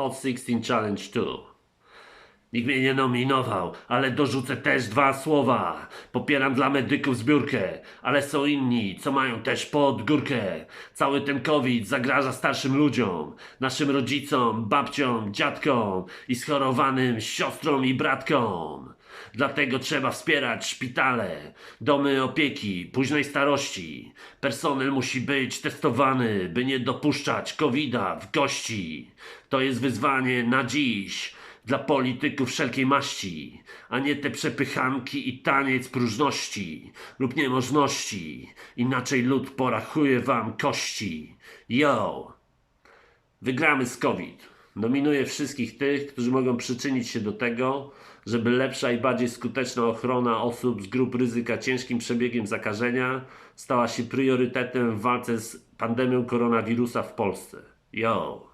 Hot 16 Challenge 2. Nikt mnie nie nominował, ale dorzucę też dwa słowa. Popieram dla medyków zbiórkę, ale są inni, co mają też pod górkę. Cały ten COVID zagraża starszym ludziom, naszym rodzicom, babciom, dziadkom i schorowanym siostrom i bratkom. Dlatego trzeba wspierać szpitale, domy opieki, późnej starości. Personel musi być testowany, by nie dopuszczać COVID-a w gości. To jest wyzwanie na dziś dla polityków wszelkiej maści, a nie te przepychanki i taniec próżności lub niemożności. Inaczej lud porachuje wam kości. Yo! Wygramy z COVID. Nominuję wszystkich tych, którzy mogą przyczynić się do tego, żeby lepsza i bardziej skuteczna ochrona osób z grup ryzyka ciężkim przebiegiem zakażenia stała się priorytetem w walce z pandemią koronawirusa w Polsce. Yo!